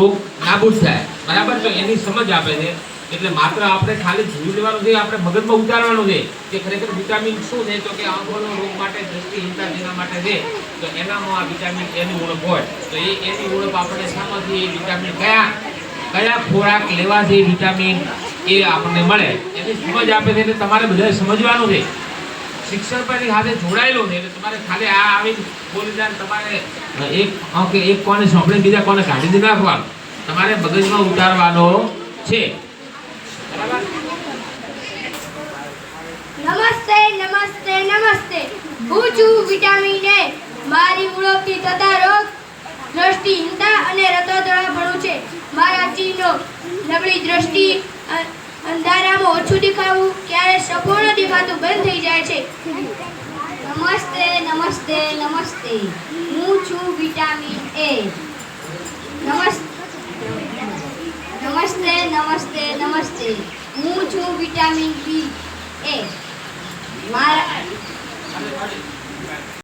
નાબૂદ થાય. બરાબર તો એની સમજ આપે છે. એટલે માત્ર આપણે ખાલી જીવી લેવાનું છે આપણે મગજમાં ઉતારવાનું છે કે ખરેખર વિટામિન શું છે? તો કે આંખોનો રોગ માટે, દ્રષ્ટિહીનતા જેના માટે છે. તો એનામાં આ વિટામિન એની ઉણપ હોય. તો એ એની ઉણપ આપણે શામાંથી વિટામિન કયા કયા ખોરાક લેવાથી વિટામિન એ આપણને મળે? એની સમજ આપે છે. એટલે તમારે બધાએ સમજવાનું છે. શિક્ષણ સાથે જોડાયેલો છે એટલે તમારે ખાલી આ આવીને બોલી જાય તમારે એક ઓકે એક કોને સાંભળીને બીજા કોને કાઢી દે નાખવાનું. તમારે મગજમાં ઉતારવાનો છે. નમસ્તે નમસ્તે નમસ્તે. હું છું વિટામિન એ. મારી ઉણપથી થતા રોગ દ્રષ્ટિહીનતા અને રતોદળાપણું છે. મારા ચીનો નબળી દ્રષ્ટિ અંધારામાં ઓછું દેખાવું સંપૂર્ણ દેખાતું બંધ થઈ જાય છે. નમસ્તે નમસ્તે નમસ્તે. હું છું વિટામિન એ. નમસ્તે નમસ્તે નમસ્તે. હું છું વિટામિન બી એ. મારા